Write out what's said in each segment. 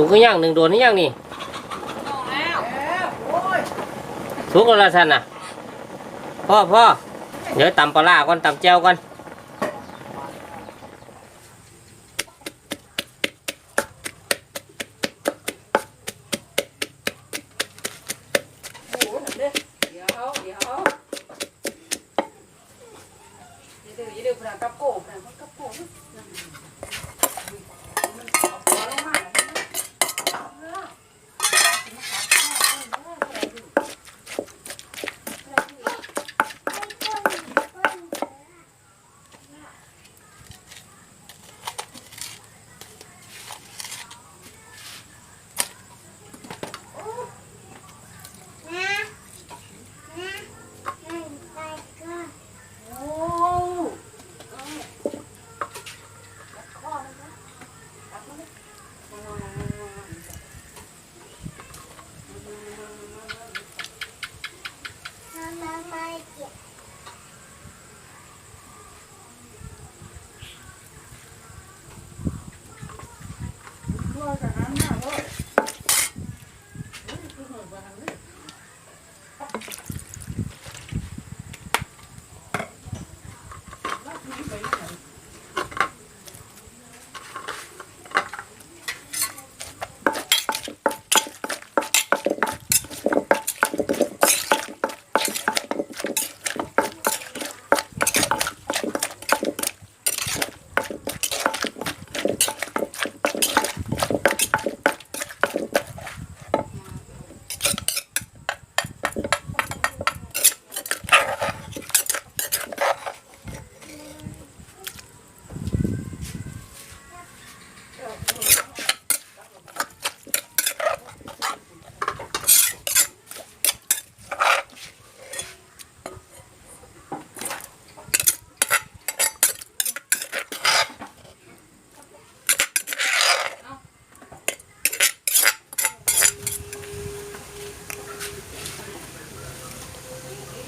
สุกก็ย่างหนึ่งโดนนี่ย่างนี่ถูกก็ละสันน่ะพ่อพ่อเดี๋ยวตำปลาร้าก่อนตำแจวก่อน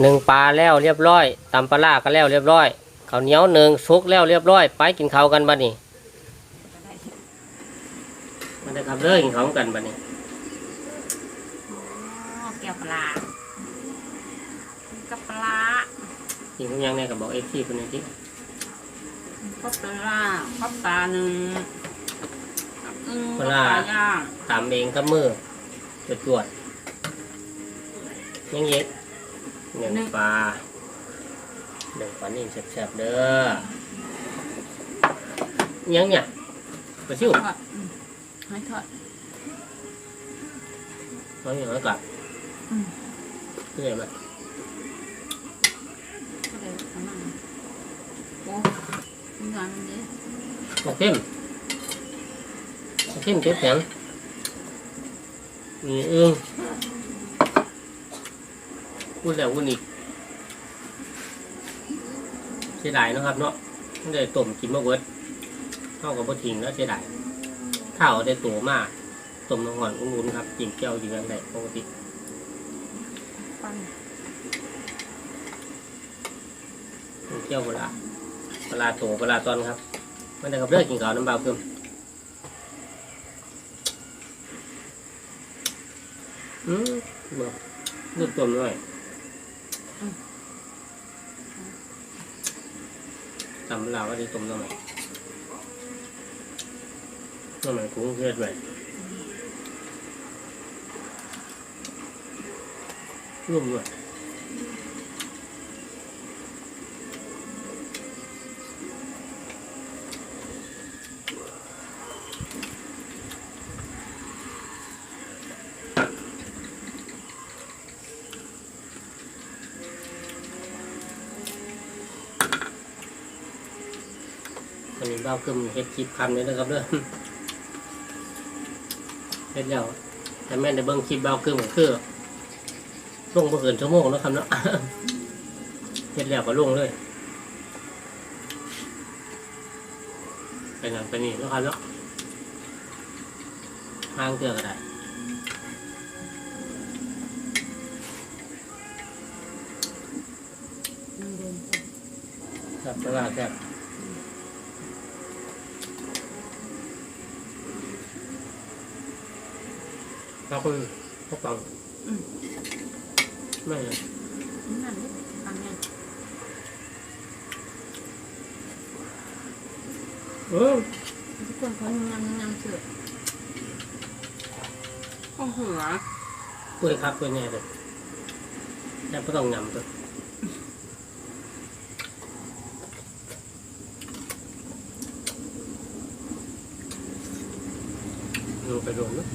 หนึ่งปลาแล้วเรียบร้อยตำปลาร้าก็แล้วเรียบร้อยข้าวเหนียวหนึ่งสุกแล้วเรียบร้อย ไปกินข้าวกันบัดนี้มาได้ครับเด้อกินข้าวกันบัดนี้อ๋อแก้วปลากับปลากินข้าวยังเนี่ยก็บอกเอฟซีคนนี้ที่ก็ปลาก็ปลาหนึ่งกับอึ้งปกับลาปลาย่างตำเองกับมือจวดจวดยังเย็ ดหนึ่งปลาหนึ่งปลานิ่แซ่บๆเด้อยังเนี่ยปลาชิวทอดอืมให้ทอดน้อยอย่างน้อยกับอืมเพื่อมาก็เลยทำมันโอ้ยงานมันเยอะโอเข้มโอเข้มเจ็บแข็งมีอื้ง พูดแล้วพูดอีกเสียดายนะครับเนาะไม่ได้ต้มกินมะเวิร์ดเท่ากับบ่ทิ้งแล้วเสียดายข้าวได้ตัวมากต้มน้ำหอนอุ่นๆครับกินแก้วอยู่ยังไงปกติปั้นกินแก้วเวลาเวลาโตเวลาตอนครับมันได้กับเลือกกินข้าวน้ำเบาเพิ่มอืมบ่เลือกต้มหน่อย ตำลาวก็ได้ต้มน้ำม่น้ำมันกุ้งเลือดไว้ร่วมด้วย วันนี้เบ้าขึ้นเฮ็ดคลิปคำนี้นะครับเด้อเฮ็ดแล้วแต่แม่ในเบิ่งคลิปเบ้าขึ้นก็คือลงบ่เกินชั่วโมงนะครับเนาะเฮ็ดแล้วก็ลงเลยไปนั่นไปนี่เนาะครับเนาะห้างเทื่อก็ได้ครับเวลาแซ่บ เราคนเขาฟังอืมไม่เลยนั่นนี่ฟังยังเออทุกคนเขางามงามเสือโอ้โหกล้วยครับกล้วยแน่เลยแต่ไม่ต้องยำตัวดูไปโดนเนอะ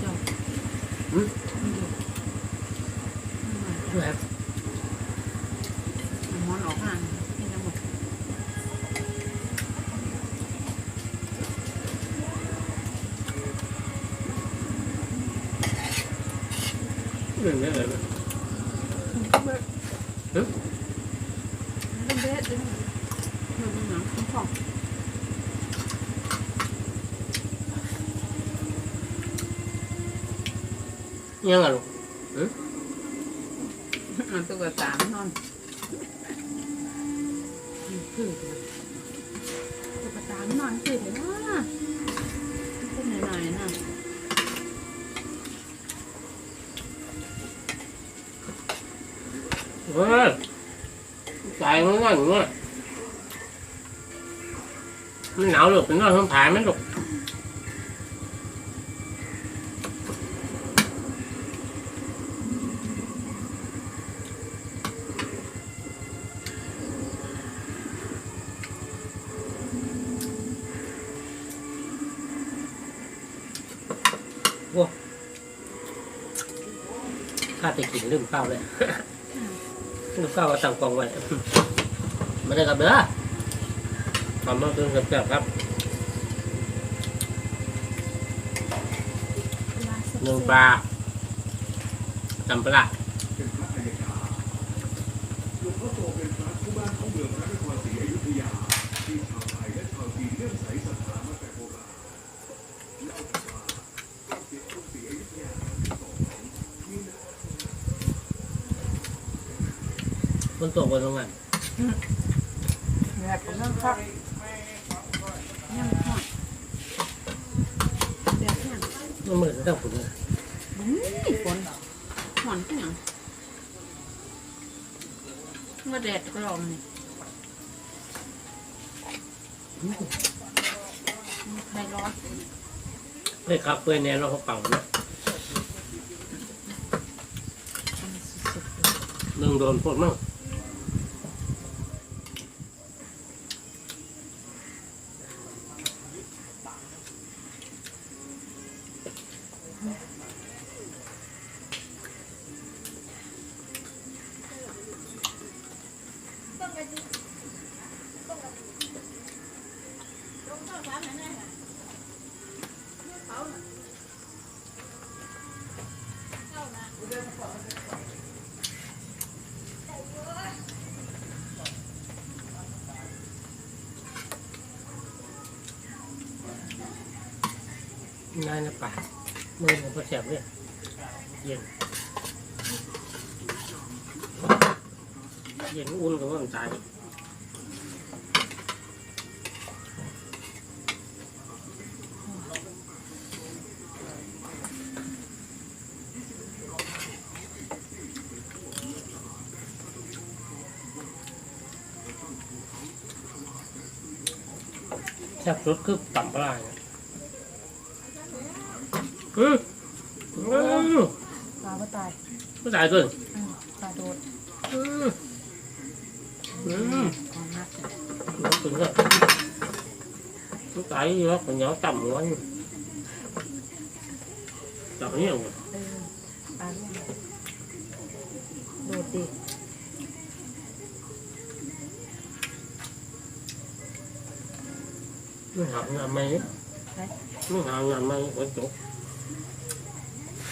เจ้า อืม มันอยู่ แบบมันมอนออกห่างให้ทั้งหมดเรื่ องนี้เลยนะเล่นอนังของยังไงลูกมันตัวตามนอนคือตัวตามนอนคือเดี๋ยวนะเป็นหน่อยๆนะเฮ้ยใจมันนั่นเงี้ยมันหนาวหรอเป็นนอนข้างผายมันหรอก ข้าไปกินลืมข้าวเลยลืมข้าวก็ตั้งกองไว้มาได้กับเด้อทำมาเป็นแซ่บๆครับหนึ่งปลาจำปลาเป็นพระอัยการหลวงพ่อโตเป็นพระคู่บ้านของเมืองพระนครศรีอยุธยาที่ชาวไทยและชาวจีนเลื่อมใสศรัทธามาแต่โบราณและเอาว่าก็เสียทุกศรีอยุธยาที่สองมีหน้า บนโต๊ะบนโรงงานแบบผมนั่งพักนั่งพักแบบนี้มันมืดตั้งฝุ่นเลยอืมฝนหอนที่หยังมาแดดก็ลมนี่ใครร้อนเลยครับเพื่อนแน่เราเขาเป่านะหนึ่งโดนพวกมั่ง นายนะป่ามือผมก็แสบเลยเย็น เย็นอุ่นกับว่ามันตายแซ่บสุดคือต่ำปลาเนี่ย ปลาก็ตายไม่ตายตัวอืมปลาโดดอืมอืมของมากถึงก็ตายอยู่แล้วคนเหนียวต่ำหัวยู่ต่ำเนี่ยเออโดดดิไม่หางานไหมไม่หางานไหมฝนตก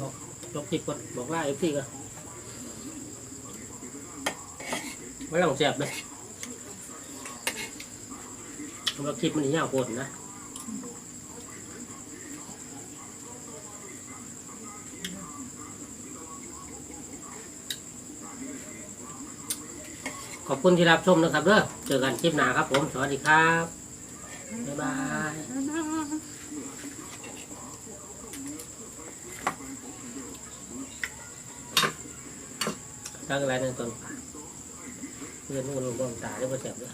บอกจบคลิปก่อนบอกล่าเอฟซีก่อนไม่ต้องแสบเลยสำหรับคลิปมันนี่ยาวโคตรนะขอบคุณที่รับชมนะครับเด้อเจอกันคลิปหน้าครับผม สวัสดีครับ บ๊ายบาย ตั้งอะไรในต้นป่าเพื่อนนู่นลงตาได้ประเสริฐเลย